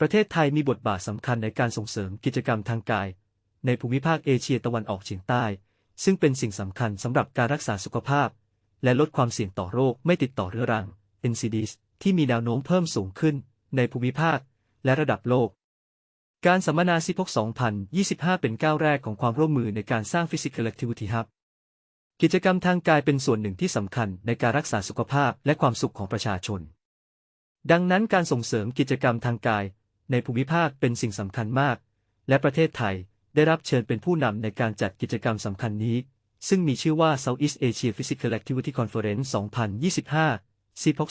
ประเทศไทยมีบทบาทสำคัญในการส่งเสริมกิจกรรมทางกาย ในภูมิภาคเอเชียตะวันออกเฉียงใต้ ซึ่งเป็นสิ่งสำคัญสำหรับการรักษาสุขภาพ และลดความเสี่ยงต่อโรคไม่ติดต่อเรื้อรัง NCDs ที่มีแนวโน้มเพิ่มสูงขึ้น ในภูมิภาค และระดับโลก การสัมมนาซิพก2025 เป็นก้าวแรกของความร่วมมือในการสร้าง Physical Activity Hub กิจกรรมทางกายเป็นส่วนหนึ่งที่สำคัญในการรักษาสุขภาพและความสุขของประชาชน ดังนั้นการส่งเสริมกิจกรรมทางกาย ในภูมิภาคเป็นสิ่งสำคัญมาก และประเทศไทยได้รับเชิญเป็นผู้นำในการจัดกิจกรรมสำคัญนี้ ซึ่งมีชื่อว่า Southeast Asia Physical Activity Conference 2025 CPOC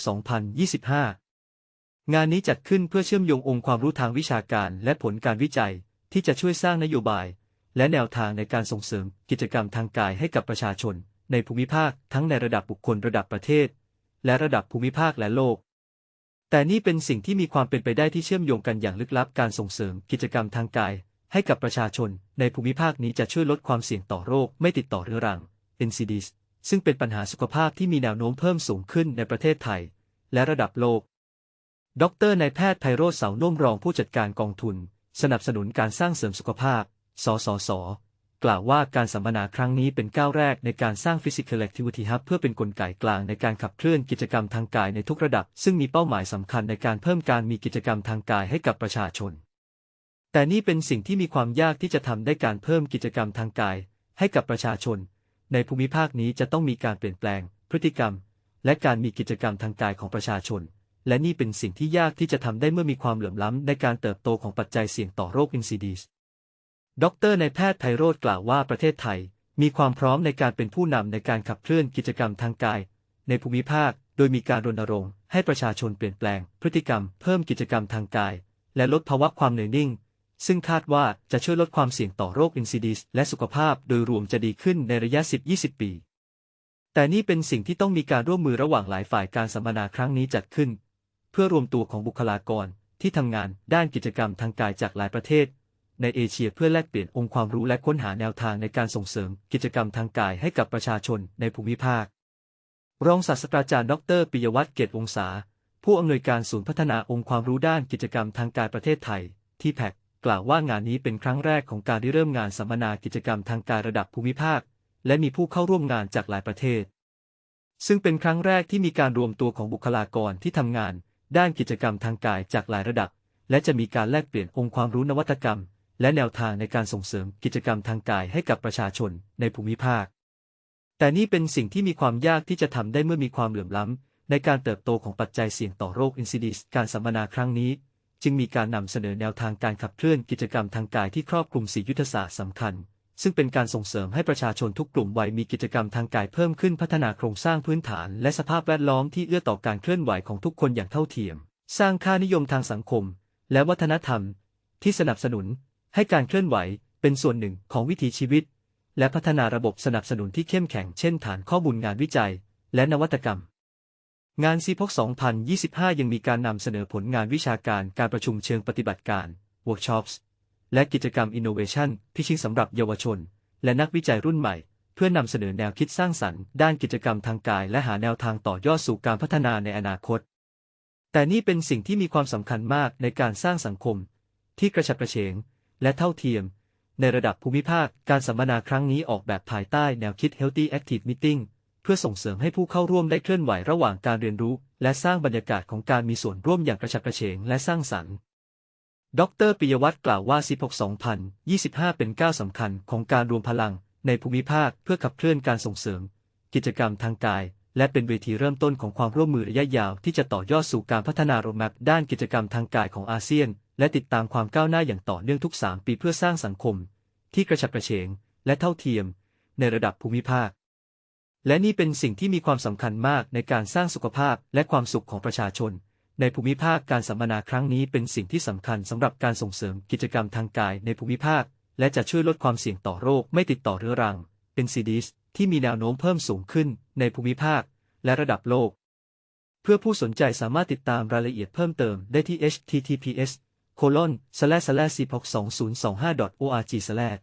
2025 งานนี้จัดขึ้นเพื่อเชื่อมโยงองค์ความรู้ทางวิชาการและผลการวิจัย ที่จะช่วยสร้างนโยบาย และแนวทางในการส่งเสริมกิจกรรมทางกายให้กับประชาชน ในภูมิภาคทั้งในระดับบุคคลระดับประเทศ และระดับภูมิภาคและโลก แต่นี่เป็นสิ่งที่มีความเป็นไปได้ที่เชื่อมโยงกันอย่างลึกลับการส่งเสริมกิจกรรมทางกาย ให้กับประชาชน ในภูมิภาคนี้จะช่วยลดความเสี่ยงต่อโรค ไม่ติดต่อเรื้อรัง NCDs ซึ่งเป็นปัญหาสุขภาพที่มีแนวโน้มเพิ่มสูงขึ้นในประเทศไทย และระดับโลก ดรนายแพทย์ไพโรธเสานุ่มรองผู้จัดการกองทุน สนับสนุนการสร้างเสริมสุขภาพ สสส กล่าวว่าการสัมมนาครั้งนี้เป็นก้าวแรกในการสร้าง Physical Activity Hub เพื่อเป็นนกลไกกลางในการขับเคลื่อนกิจกรรมทางกายในทุกระดับ ซึ่งมีเป้าหมายสำคัญในการเพิ่มการมีกิจกรรมทางกายให้กับประชาชน แต่นี่เป็นสิ่งที่มีความยากที่จะทำได้การเพิ่มกิจกรรมทางกาย ให้กับประชาชน ในภูมิภาคนี้จะต้องมีการเปลี่ยนแปลง พฤติกรรม และการมีกิจกรรมทางกายของประชาชน และนี่เป็นสิ่งที่ยากที่จะทำได้เมื่อมีความเหลื่อมล้ำในการเติบโตของปัจจัยเสี่ยงต่อโรค NCDs ด ดรนายแพทย์ไพโรธกล่าวว่าประเทศไทย มีความพร้อมในการเป็นผู้นำในการขับเคลื่อนกิจกรรมทางกาย ในภูมิภาค โดยมีการรณรงค์ให้ประชาชนเปลี่ยนแปลง พฤติกรรม เพิ่มกิจกรรมทางกาย และลดภาวะความเหนื่อยนิ่ง ซึ่งคาดว่าจะช่วยลดความเสี่ยงต่อโรค NCDs และสุขภาพโดยรวมจะดีขึ้นในระยะ 10-20 ปี แต่นี่เป็นสิ่งที่ต้องมีการร่วมมือระหว่างหลายฝ่ายการสัมมนาครั้งนี้จัดขึ้น เพื่อรวมตัวของบุคลากรที่ทำงานด้านกิจกรรมทางกายจากหลายประเทศ ในเอเชียเพื่อแลกเปลี่ยนองค์ความรู้และค้นหาแนวทางในการส่งเสริมกิจกรรมทางกายให้กับประชาชนในภูมิภาค รองศาสตราจารย์ดรปิยวัฒน์เกตวงศา ผู้อำนวยการศูนย์พัฒนาองค์ความรู้ด้านกิจกรรมทางกายประเทศไทย ที่แพกกล่าวว่างานนี้เป็นครั้งแรกของการที่เริ่มงานสัมมนากิจกรรมทางกายระดับภูมิภาค และมีผู้เข้าร่วมงานจากหลายประเทศ ซึ่งเป็นครั้งแรกที่มีการรวมตัวของบุคลากรที่ทำงาน ด้านกิจกรรมทางกายจากหลายระดับ และจะมีการแลกเปลี่ยนองค์ความรู้นวัตกรรม และแนวทางในการส่งเสริมกิจกรรมทางกายให้กับประชาชนในภูมิภาค แต่นี่เป็นสิ่งที่มีความยากที่จะทำได้เมื่อมีความเหลื่อมล้ำ ในการเติบโตของปัจจัยเสี่ยงต่อโรคอินซิดิสการสัมมนาครั้งนี้ จึงมีการนำเสนอแนวทางการขับเคลื่อนกิจกรรมทางกายที่ครอบคลุมสี่ยุทธศาสตร์สำคัญ ซึ่งเป็นการส่งเสริมให้ประชาชนทุกกลุ่มวัยมีกิจกรรมทางกายเพิ่มขึ้นพัฒนาโครงสร้างพื้นฐาน และสภาพแวดล้อมที่เอื้อต่อการเคลื่อนไหวของทุกคนอย่างเท่าเทียม สร้างค่านิยมทางสังคม และวัฒนธรรม ที่สนับสนุน ให้การเคลื่อนไหวเป็นส่วนหนึ่งของวิถีชีวิต และพัฒนาระบบสนับสนุนที่เข้มแข็งเช่นฐานข้อมูลงานวิจัย และนวัตกรรม งานซีพก2025 ยังมีการนำเสนอผลงานวิชาการการประชุมเชิงปฏิบัติการ workshops และกิจกรรม innovation ที่ชิงสำหรับเยาวชน และนักวิจัยรุ่นใหม่ เพื่อนำเสนอแนวคิดสร้างสรรค์ด้านกิจกรรมทางกาย และหาแนวทางต่อยอดสู่การพัฒนาในอนาคต แต่นี่เป็นสิ่งที่มีความสำคัญมากในการสร้างสังคม ที่กระฉับกระเฉง และเท่าเทียม ในระดับภูมิภาคการสัมมนาครั้งนี้ออกแบบภายใต้แนวคิด Healthy Active Meeting เพื่อส่งเสริมให้ผู้เข้าร่วมได้เคลื่อนไหวระหว่างการเรียนรู้ และสร้างบรรยากาศของการมีส่วนร่วมอย่างกระฉับกระเฉงและสร้างสรรค์ดรปิยวัฒน์กล่าวว่า 16 2025 เป็นก้าวสำคัญของการรวมพลังในภูมิภาคเพื่อขับเคลื่อนการส่งเสริม กิจกรรมทางกาย และเป็นเวทีเริ่มต้นของความร่วมมือระยะยาวที่จะต่อยอดสู่การพัฒนาโรดแมปด้านกิจกรรมทางกายของอาเซียน และติดตามความก้าวหน้าอย่างต่อเนื่องทุก 3 ปีเพื่อสร้างสังคม ที่กระฉับกระเฉง และเท่าเทียม ในระดับภูมิภาค และนี่เป็นสิ่งที่มีความสำคัญมากในการสร้างสุขภาพและความสุขของประชาชน ในภูมิภาคการสัมมนาครั้งนี้เป็นสิ่งที่สำคัญสำหรับการส่งเสริมกิจกรรมทางกายในภูมิภาค และจะช่วยลดความเสี่ยงต่อโรคไม่ติดต่อเรื้อรัง NCDs ที่มีแนวโน้มเพิ่มสูงขึ้นในภูมิภาค และระดับโลก เพื่อผู้สนใจสามารถติดตามรายละเอียดเพิ่มเติมได้ที่ h t t p s colon slash slash 1 6 2 0 2 5 org slash